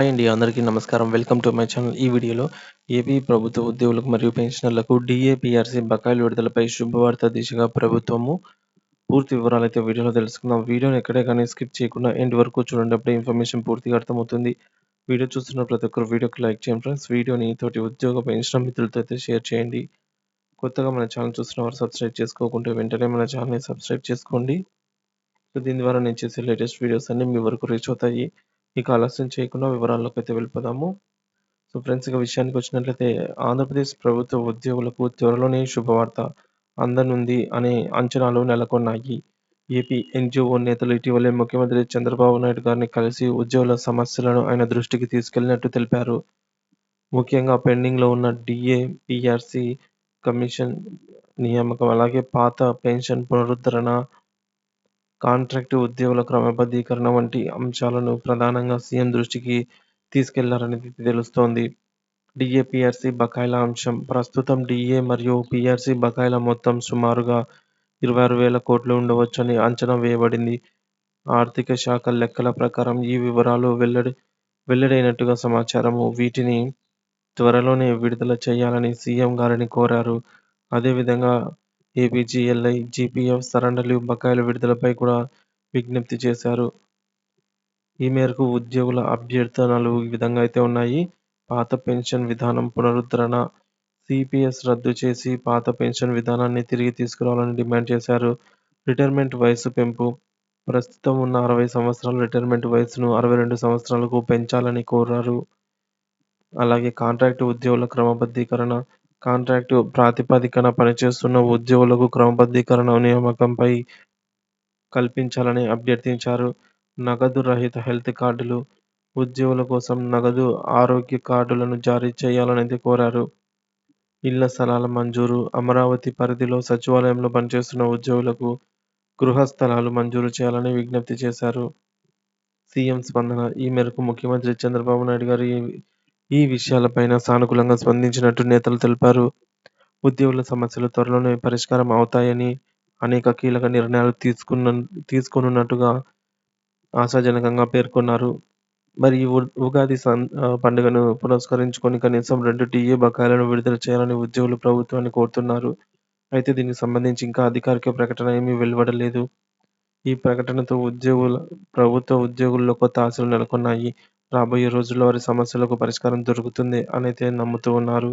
Hi అండి అందరికీ నమస్కారం. Welcome to my channel. ఈ వీడియోలో ఏపీ ప్రభుత్వ ఉద్యోగులకు మరియు పెన్షనర్లకు డిఏపిఆర్సీ బకాయిలు విడుదలపై శుభవార్త దిశగా ప్రభుత్వము పూర్తి వివరాలు అయితే వీడియోలో తెలుసుకుందాం. వీడియోని ఎక్కడే కానీ స్కిప్ చేయకుండా ఎండ్ వరకు చూడండి అప్పుడే ఇన్ఫర్మేషన్ పూర్తిగా అర్థమవుతుంది. వీడియో చూస్తున్న ప్రతి ఒక్కరు వీడియోకి లైక్ చేయండి ఫ్రెండ్స్. వీడియోని తోటి ఉద్యోగ పెన్షన్ మిత్రులతో అయితే షేర్ చేయండి. కొత్తగా మన ఛానల్ చూస్తున్న వారు సబ్స్క్రైబ్ చేసుకోకుంటే వెంటనే మన ఛానల్ని సబ్స్క్రైబ్ చేసుకోండి. సో దీని ద్వారా నేను చేసే లేటెస్ట్ వీడియోస్ అన్ని మీ వరకు రీచ్ అవుతాయి. ఇక ఆలస్యం చేయకుండా వివరాల్లోకి అయితే వెళ్ళిపోదాము. సో ఫ్రెండ్స్ ఇక విషయానికి వచ్చినట్లయితే ఆంధ్రప్రదేశ్ ప్రభుత్వ ఉద్యోగులకు త్వరలోనే శుభవార్త అందనుంది అనే అంచనాలు నెలకొన్నాయి. ఏపీ ఎన్జిఓ నేతలు ఇటీవలే ముఖ్యమంత్రి చంద్రబాబు నాయుడు గారిని కలిసి ఉద్యోగుల సమస్యలను ఆయన దృష్టికి తీసుకెళ్ళినట్టు తెలిపారు. ముఖ్యంగా పెండింగ్లో ఉన్న డిఏ పిఆర్సి కమిషన్ నియామకం అలాగే పాత పెన్షన్ పునరుద్ధరణ కాంట్రాక్టు ఉద్యోగుల క్రమబద్ధీకరణ వంటి అంశాలను ప్రధానంగా సీఎం దృష్టికి తీసుకెళ్ళారని తెలుస్తోంది. డిఏ పిఆర్సీ బకాయిల అంశం. ప్రస్తుతం డిఏ మరియు పిఆర్సీ బకాయిల మొత్తం సుమారుగా ఇరవై ఆరు వేల కోట్లు ఉండవచ్చని అంచనా వేయబడింది. ఆర్థిక శాఖ లెక్కల ప్రకారం ఈ వివరాలు వెల్లడి వెల్లడైనట్టుగా సమాచారము. వీటిని త్వరలోనే విడుదల చేయాలని సీఎం గారిని కోరారు. అదేవిధంగా ఏపీజీఎల్ఐ జీపీఎఫ్ సరండలి బకాయిల విడుదలపై కూడా విజ్ఞప్తి చేశారు. ఈ మేరకు ఉద్యోగుల అభ్యర్థనలు ఈ విధంగా అయితే ఉన్నాయి. పాత పెన్షన్ విధానం పునరుద్ధరణ సిపిఎస్ రద్దు చేసి పాత పెన్షన్ విధానాన్ని తిరిగి తీసుకురావాలని డిమాండ్ చేశారు. రిటైర్మెంట్ వయసు పెంపు ప్రస్తుతం ఉన్న అరవై సంవత్సరాల రిటైర్మెంట్ వయసును అరవై రెండు సంవత్సరాలకు పెంచాలని కోరారు. అలాగే కాంట్రాక్టు ఉద్యోగుల క్రమబద్ధీకరణ కాంట్రాక్టు ప్రాతిపదికన పనిచేస్తున్న ఉద్యోగులకు క్రమబద్ధీకరణ నియామకంపై కల్పించాలని అభ్యర్థించారు. నగదు రహిత హెల్త్ కార్డులు ఉద్యోగుల కోసం నగదు ఆరోగ్య కార్డులను జారీ చేయాలనేది కోరారు. ఇళ్ళ స్థలాల మంజూరు అమరావతి పరిధిలో సచివాలయంలో పనిచేస్తున్న ఉద్యోగులకు గృహ స్థలాలు మంజూరు చేయాలని విజ్ఞప్తి చేశారు. సీఎం స్పందన ఈ మేరకు ముఖ్యమంత్రి చంద్రబాబు నాయుడు గారు ఈ విషయాలపైన సానుకూలంగా స్పందించినట్టు నేతలు తెలిపారు. ఉద్యోగుల సమస్యలు త్వరలోనే పరిష్కారం అవుతాయని అనేక కీలక నిర్ణయాలు తీసుకున్న తీసుకోనున్నట్టుగా ఆశాజనకంగా పేర్కొన్నారు. మరి ఈ ఉగాది పండుగను పురస్కరించుకొని కనీసం రెండు టీఏ బకాయిలను విడుదల చేయాలని ఉద్యోగులు ప్రభుత్వాన్ని కోరుతున్నారు. అయితే దీనికి సంబంధించి ఇంకా అధికారిక ప్రకటన ఏమీ వెలువడలేదు. ఈ ప్రకటనతో ఉద్యోగుల ప్రభుత్వ ఉద్యోగుల్లో కొత్త ఆశలు నెలకొన్నాయి. రాబోయే రోజుల్లో వారి సమస్యలకు పరిష్కారం దొరుకుతుంది అనైతే నమ్ముతూ ఉన్నారు.